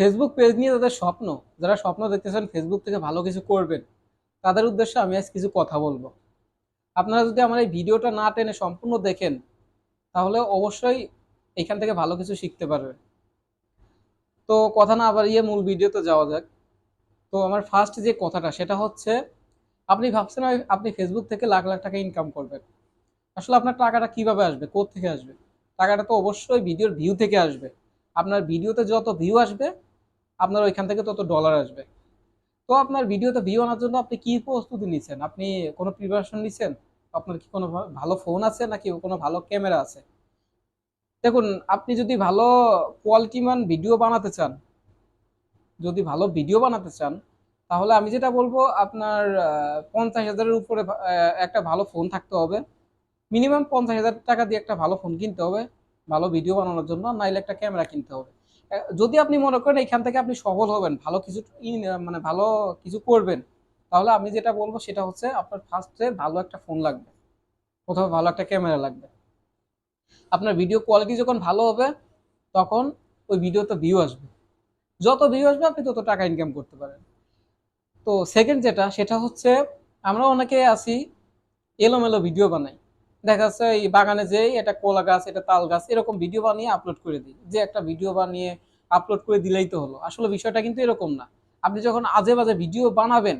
Facebook page নিয়ে তাদের স্বপ্ন, যারা স্বপ্ন দেখতেছেন ফেসবুক থেকে ভালো কিছু করবেন, তাদের উদ্দেশ্যে আমি আজ কিছু কথা বলব। আপনারা যদি আমার এই ভিডিওটা না টেনে সম্পূর্ণ দেখেন, তাহলে অবশ্যই এখান থেকে ভালো কিছু শিখতে পারবেন। তো কথা না আবার ইয়ে মূল ভিডিওতে যাওয়া যাক। তো আমার ফার্স্ট যে কথাটা, সেটা হচ্ছে, আপনি ভাবছেন আপনি ফেসবুক থেকে লাখ লাখ টাকা ইনকাম করবেন। আসলে আপনার টাকাটা কীভাবে আসবে? থেকে আসবে? টাকাটা তো অবশ্যই ভিডিওর ভিউ থেকে আসবে। আপনার ভিডিওতে যত ভিউ আসবে আপনার ওইখান থেকে তত ডলার আসবে। তো আপনার ভিডিওতে ভিউ আনার জন্য আপনি কি প্রস্তুতি নিচ্ছেন আপনি কোনো প্রিপারেশন নিচ্ছেন আপনার কি কোনো ভালো ফোন আছে নাকি কোনো ভালো ক্যামেরা আছে? দেখুন, আপনি যদি ভালো কোয়ালিটিমান ভিডিও বানাতে চান, যদি ভালো ভিডিও বানাতে চান, তাহলে আমি যেটা বলব, আপনার পঞ্চাশ হাজারের উপরে একটা ভালো ফোন থাকতে হবে। মিনিমাম পঞ্চাশ হাজার টাকা দিয়ে একটা ভালো ফোন কিনতে হবে, ভালো ভিডিও বানানোর জন্য, নাইলে একটা ক্যামেরা কিনতে হবে। যদি আপনি মনে করেন এখান থেকে আপনি সফল হবেন, ভালো কিছু মানে ভালো কিছু করবেন, তাহলে আমি যেটা বলব সেটা হচ্ছে আপনার ফার্স্টে ভালো একটা ফোন লাগবে। প্রথমে ভালো একটা ক্যামেরা লাগবে। আপনার ভিডিও কোয়ালিটি যখন ভালো হবে, তখন ওই ভিডিওতে ভিউ আসবে। যত ভিউ আসবে, আপনি তত টাকা ইনকাম করতে পারেন। তো সেকেন্ড যেটা, সেটা হচ্ছে আমরা অনেকে আছি, এলোমেলো ভিডিও বানাই। দেখা যাচ্ছে এই বাগানে যে এটা কোলা গাছ এটা তাল গাছ, এরকম ভিডিও বানিয়ে আপলোড করে দিই। যে একটা ভিডিও বানিয়ে আপলোড করে দিলেই তো হলো। আসলে বিষয়টা কিন্তু এরকম না। আপনি যখন আজে বাজে ভিডিও বানাবেন,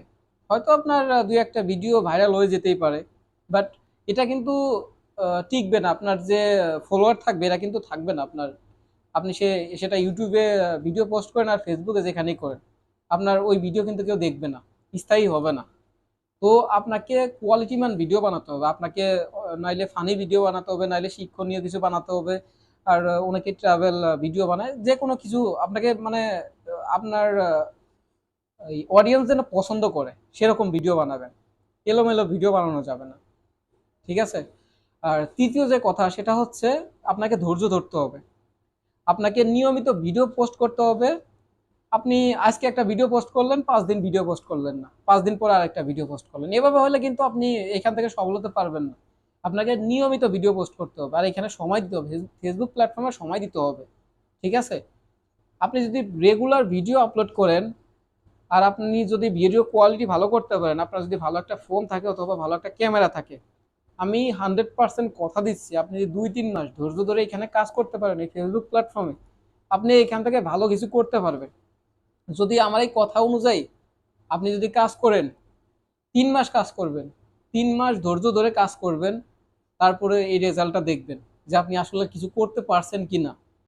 হয়তো আপনার দুই একটা ভিডিও ভাইরাল হয়ে যেতেই পারে বাট এটা কিন্তু টিকবে না। আপনার যে ফলোয়ার থাকবে, এরা কিন্তু থাকবে না। আপনার, আপনি সে, সেটা ইউটিউবে ভিডিও পোস্ট করেন আর ফেসবুকে যেখানেই করেন, আপনার ওই ভিডিও কিন্তু কেউ দেখবে না। স্থায়ী হবে না। তো আপনাকে কোয়ালিটিমান ভিডিও বানাতে হবে। আপনাকে নাইলে ফানি ভিডিও বানাতে হবে, নাইলে শিক্ষণীয় কিছু বানাতে হবে। আর অনেকে ট্রাভেল ভিডিও বানায়। যে কোনো কিছু আপনাকে মানে আপনার অডিয়েন্স যেন পছন্দ করে, সেরকম ভিডিও বানাবেন। এলোমেলো ভিডিও বানানো যাবে না। ঠিক আছে? আর তৃতীয় যে কথা, সেটা হচ্ছে আপনাকে ধৈর্য ধরতে হবে। আপনাকে নিয়মিত ভিডিও পোস্ট করতে হবে। আপনি আজকে একটা ভিডিও পোস্ট করলেন, পাঁচ দিন ভিডিও পোস্ট করলেন না। পাঁচ দিন পরে আরেকটা ভিডিও পোস্ট করলেন। এভাবে হলে কিন্তু আপনি এখান থেকে সফল হতে পারবেন না। আপনাকে নিয়মিত ভিডিও পোস্ট করতে হবে। আর এখানে সময় দিতে হবে। ফেসবুক প্ল্যাটফর্মে সময় দিতে হবে। ঠিক আছে? আপনি যদি রেগুলার ভিডিও আপলোড করেন, আর আপনি যদি ভিডিও কোয়ালিটি ভালো করতে পারেন, আপনার যদি ভালো একটা ফোন থাকে অথবা ভালো একটা ক্যামেরা থাকে, আমি হান্ড্রেড পার্সেন্ট কথা দিচ্ছি। আপনি যদি দুই তিন মাস ধৈর্য ধরে এখানে কাজ করতে পারেন এই ফেসবুক প্ল্যাটফর্মে আপনি এখান থেকে ভালো কিছু করতে পারবেন। যদি আমার এই কথা অনুযায়ী আপনি যদি কাজ করেন, তিন মাস কাজ করবেন, তিন মাস ধৈর্য ধরে কাজ করবেন, তারপরে এই রেজাল্টটা দেখবেন যে আপনি আসলে কিছু করতে পারছেন কি না